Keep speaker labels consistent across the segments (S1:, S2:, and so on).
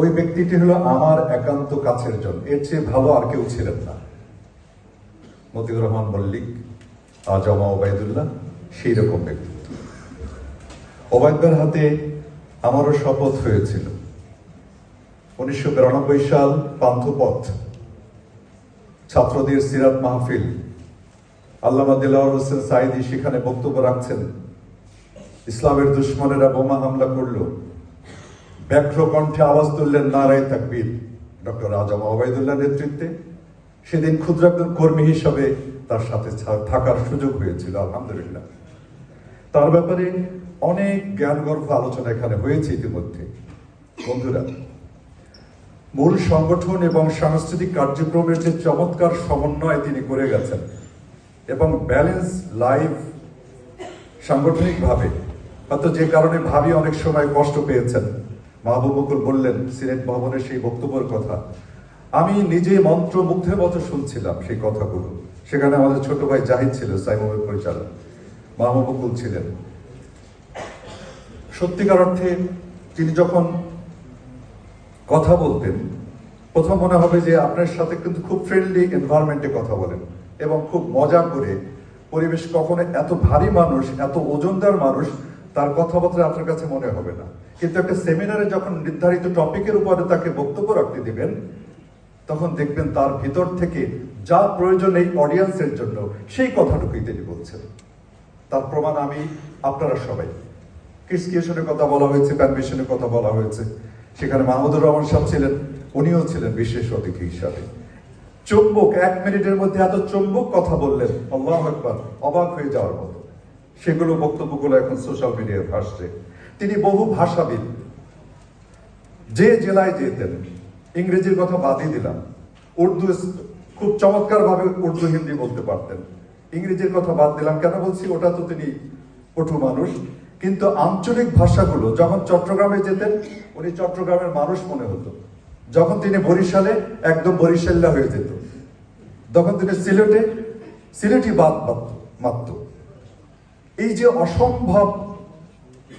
S1: ওই ব্যক্তিটি হলো আমার একান্ত কাছের জন। এর চেয়ে ভালো আর কেউ ছিলেন না। মতিউর রহমান মল্লিক আজমা ওবায়দুল্লাহ, সেই রকম ব্যক্তিত্ব। ওবায়দার হাতে আমারও শপথ হয়েছিল। উনিশশো বিরানব্বই সাল পান্থপথ, ছাত্রদের সিরাত মাহফিল, আল্লামা দিলাওয়ার হোসেন সাইদি সেখানে বক্তব্য রাখছেন। ইসলামের দুশ্মনেরা বোমা হামলা করল। ব্যাঘ্র কণ্ঠে আওয়াজ তুললেন নারায় তাকবীর। ডক্টর আজম ওবায়দুল্লাহ নেতৃত্বে। সেদিন ক্ষুদ্র কর্মী হিসাবে তার সাথে থাকার সুযোগ হয়েছিল, আলহামদুলিল্লাহ। তার ব্যাপারে অনেক জ্ঞানগর্ভ আলোচনা এখানে হয়েছে ইতিমধ্যে। বন্ধুরা, মূল সংগঠন এবং সাংস্কৃতিক কার্যক্রমের যে চমৎকার সমন্বয় তিনি করে গেছেন এবং ব্যালেন্স লাইভ সাংগঠনিকভাবে হয়তো যে কারণে ভাবি অনেক সময় কষ্ট পেয়েছেন মাহবুব বকুল বললেন সিনেট ভবনের সেই বক্তব্যের কথা। আমি নিজে মন্ত্র মুগ্ধের মতো শুনছিলাম সেই কথাগুলো। সেখানে আমাদের ছোট ভাই জাহিদ ছিল সাইমুমের পরিচালক। মাহবুব বকুল ছিলেন। সত্যিকার অর্থে তিনি যখন কথা বলতেন, প্রথম মনে হবে যে আপনার সাথে কিন্তু খুব ফ্রেন্ডলি এনভায়রনমেন্টে কথা বলেন এবং খুব মজা করে পরিবেশ কখনো এত ভারী মানুষ, এত ওজনদার মানুষ তার কথাবার্তা আপনার কাছে মনে হবে না। কিন্তু একটা সেমিনারে যখন নির্ধারিত টপিকের উপরে তাকে বক্তব্য রাখতে দিবেন, তখন দেখবেন তার ভিতর থেকে যা প্রয়োজন এই অডিয়েন্সের জন্য, সেই কথাটুকুই তিনি বলছেন। তার প্রমাণ আমি আপনারা সবাই। ক্রিস্কিয়েশনের কথা বলা হয়েছে প্যানমিশনের কথা বলা হয়েছে। সেখানে মাহমুদুর রহমান সাহেব ছিলেন, উনিও ছিলেন বিশেষ অতিথি হিসাবে। চুম্বক, এক মিনিটের মধ্যে এত চুম্বক কথা বললেন একবার অবাক হয়ে যাওয়ার মতো। সেগুলো বক্তব্যগুলো এখন সোশ্যাল মিডিয়ায় ভাসছে। তিনি বহু ভাষাবিদ। যে জেলায় যেতেন, ইংরেজির কথা বাদই দিলাম। উর্দু খুব চমৎকার ভাবে উর্দু, হিন্দি বলতে পারতেন। ইংরেজির কথা বাদ দিলাম, কেন বলছি? ওটা তো তিনি পটু মানুষ। কিন্তু আঞ্চলিক ভাষাগুলো, যখন চট্টগ্রামে যেতেন, উনি চট্টগ্রামের মানুষ মনে হতো। যখন তিনি বরিশালে, একদম বরিশাল্লা হয়ে যেত। তখন তিনি সিলেটে, সিলেটি বাদ মাত্র এই যে অসম্ভব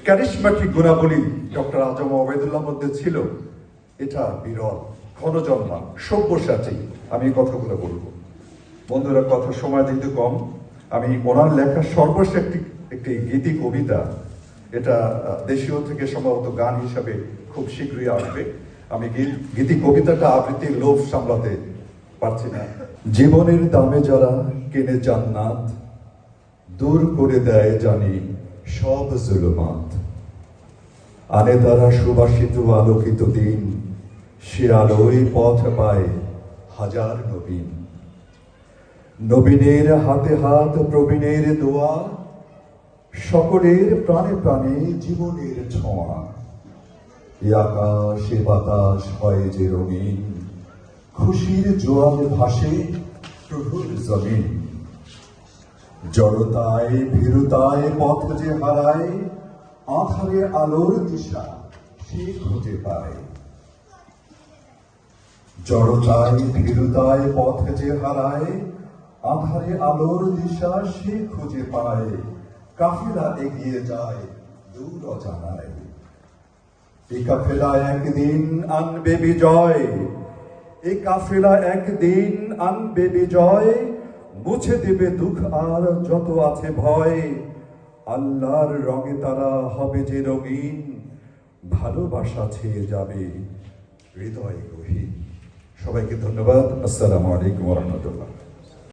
S1: ক্যারিসম্যাটিক গুণাবলী ডক্টর আজম ওবায়দুল্লাহ মধ্যে ছিল, এটা বিরল, ঘনজন্মা, সব্যসাচী, আমি কথাগুলো বলব। বন্ধুরা, কথা সময় দিতে কম, আমি ওনার লেখা সর্বশেষ একটি একটি গীতি কবিতা, এটা দেশীয় থেকে সম্ভবত গান হিসাবে খুব শীঘ্রই আসবে। আমি গীত- গীতি কবিতাটা আবৃত্তির লোভ সামলাতে পারছি না। জীবনের দামে যারা কেনে জান্নাত দূর করে দেয় জানি সব জুলুমাত। আনে তারা সুবাসিত আলোকিত দিন সে আলোয় পথ পায় হাজার নবীন। নবীনের হাতে হাত, প্রবীণের দোয়া, সকলের প্রাণে প্রাণে জীবনের ছোঁয়া। এ বাতাস হয় যে রঙিন, খুশির জোয়ার ভাসে প্রভুর জমিন। জড়তায়, ভীরুতায় পথ যে হারায় আধারে আলোর দিশা সে খুঁজে পায়। জড়তায়, ভীরুতায় পথ যে হারায় আধারে আলোর দিশা সে খুঁজে পায়। কাফেলা এগিয়ে যায়, দূর অজানায়। এই কাফেলা একদিন আনবে বিজয় এই কাফেলা একদিন আনবে বিজয় মুছে দেবে দুঃখ আর যত আছে ভয়, আল্লাহর রঙে তারা হবে যে রঙিন, ভালোবাসা ছেয়ে যাবে হৃদয় গহীন। সবাইকে ধন্যবাদ। আসসালামু আলাইকুম রহমতুল্লাহ।